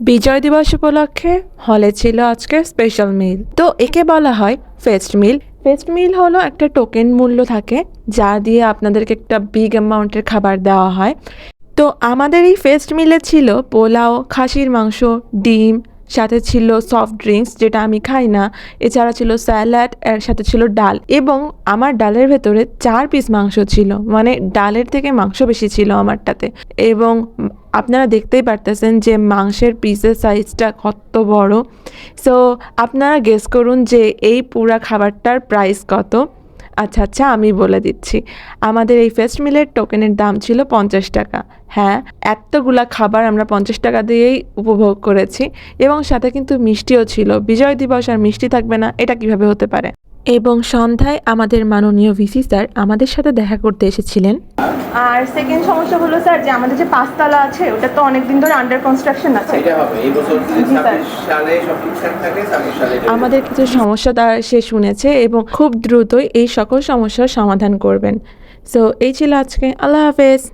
বিজয় দিবস উপলক্ষে হলে ছিল আজকে স্পেশাল মিল তো একে বলা হয় ফেস্ট মিল ফেস্ট মিল হলো একটা টোকেন মূল্য থাকে, যা দিয়ে আপনাদেরকে একটা বিগ অ্যামাউন্টের খাবার দেওয়া হয়। তো আমাদের এই ফেস্ট মিলে ছিল পোলাও, খাসির মাংস, ডিম সাথে ছিল সফট ড্রিঙ্কস যেটা আমি খাই না। এছাড়া ছিল স্যালাড এর সাথে ছিল ডাল। এবং আমার ডালের ভেতরে চার পিস মাংস ছিল। মানে ডালের থেকে মাংস বেশি ছিল আমারটাতে। এবং আপনারা দেখতেই পারতেছেন যে মাংসের পিসের সাইজটা কত বড়। সো আপনারা গেস করুন যে এই পুরা খাবারটার প্রাইস কত। আচ্ছা আচ্ছা আমি বলে দিচ্ছি। আমাদের এই ফেস্ট মিলের টোকেনের দাম ছিল পঞ্চাশ টাকা। হ্যাঁ এতগুলা খাবার আমরা পঞ্চাশ টাকা দিয়েই উপভোগ করেছি এবং সাথে কিন্তু মিষ্টিও ছিল। বিজয় দিবস আর মিষ্টি থাকবে না, এটা কীভাবে হতে পারে? এবং সন্ধ্যায় আমাদের মাননীয় ভিসি স্যার আমাদের সাথে দেখা করতে এসেছিলেন। আর সেকেন্ড সমস্যা হলো স্যার যে আমাদের যে পাঁচতলা আছে ওটা তো অনেকদিন ধরে আন্ডার কনস্ট্রাকশন আছে। আমাদের কিছু সমস্যা তার সে শুনেছে এবং খুব দ্রুতই এই সকল সমস্যার সমাধান করবেন। সো এই ছিল আজকে। আল্লাহ হাফেজ।